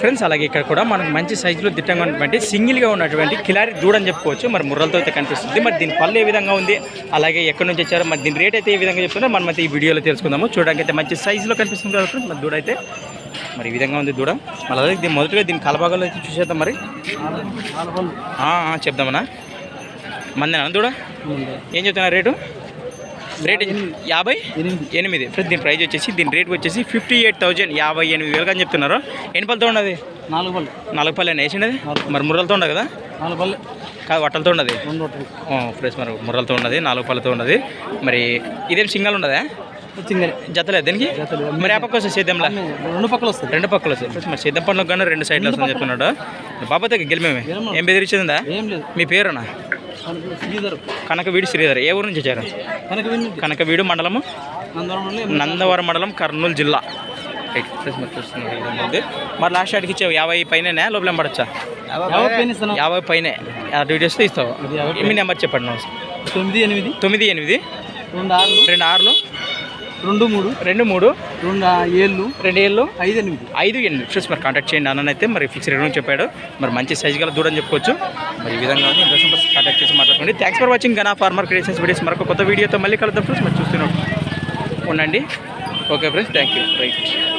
Friends అలాగే ఇక్కడ కూడా మనకు మంచి సైజులో దిట్టంగా ఉన్నటువంటి సింగిల్గా ఉన్నటువంటి కిలారి దూడని చెప్పుకోవచ్చు. మరి ముర్రలతో అయితే కనిపిస్తుంది. మరి దీని పళ్ళు ఏ విధంగా ఉంది? అలాగే ఎక్కడి నుంచి వచ్చారో? మరి దీని రేట్ అయితే ఏ విధంగా చెప్తున్నారో? మనం అయితే ఈ వీడియోలో తెలుసుకుందాము. చూడడానికి అయితే మంచి సైజులో కనిపిస్తుంది కదా ఫ్రెండ్స్ మరి దూడ అయితే మరి ఈ విధంగా ఉంది దూడ. మళ్ళీ అలాగే దీని మొదటిగా దీని కలబాగాలో అయితే చూసేద్దాం మరి. చెప్దామన్నా మందేనా దూడ? ఏం చెప్తున్నా రేటు? రేట్ యాభై? ఎనిమిది. ఫ్రెండ్స్ దీని ప్రైస్ వచ్చేసి దీని రేట్ వచ్చేసి ఫిఫ్టీ ఎయిట్ థౌజండ్ యాభై ఎనిమిది వేలుగా అని చెప్తున్నారు. ఎన్ని పళ్ళతో ఉన్నది? నాలుగు పళ్ళు. నాలుగు పళ్ళు వేసిండది? మరి ముర్రలతో ఉండదు కదా? నాలుగు పళ్ళు. కాదు వట్టలతో ఉన్నది. ఫ్రెండ్స్ మరి ముర్రలతో ఉన్నది నాలుగు పళ్ళతో ఉన్నది. మరి ఇదేం సింగల్ ఉండదా జతలేదు దీనికి? జతలు. మరి ఆ పక్క వస్తుంది సేద్యంలా రెండు పక్కలు వస్తాయి. రెండు పక్కలు వస్తాయి. మరి సేద్యం పనులకు కానీ రెండు సైడ్లు వస్తుందని చెప్తున్నాడు. బాబాతే గెలిమేమే ఏం బెదిరించిందా ఏం లేదు. మీ పేరునా? శ్రీధర్. కనకవీడు శ్రీధర్. ఏ ఊరు నుంచి వచ్చారు? కనకవీడు మండలము? నందవరం మండలం కర్నూలు జిల్లా. మరి లాస్ట్ షాట్కి ఇచ్చావు. యాభై పైన లోపల పడచ్చా? యాభై పైన డీటెయిల్స్ ఇస్తావు మీ నెంబర్ చెప్పండి. తొమ్మిది ఎనిమిది. తొమ్మిది ఎనిమిది. రెండు ఆరు రెండు ఆరులు. రెండు మూడు. రెండు మూడు. రెండు ఏళ్ళు. రెండు ఏళ్ళు. ఐదు ఎనిమిది. ఐదు ఎనిమిది. ఫ్రెండ్స్ మరి కాంటాక్ట్ చేయండి. అన్న అయితే మరి ఫిక్స్ రేట్ అని చెప్పాడు. మరి మంచి సైజ్ గల దూడని చెప్పుకోవచ్చు. మరి ఈ విధంగా ఇంట్రెస్ట్ కాంటాక్ట్ చేసి మాట్లాడుకోండి. Thanks for watching Gana farmer creations videos మరొక కొత్త వీడియోతో మళ్ళీ కలుద్దాం. ఫ్రెండ్స్ మరి చూస్తున్నాం ఉండండి. Okay friends thank you right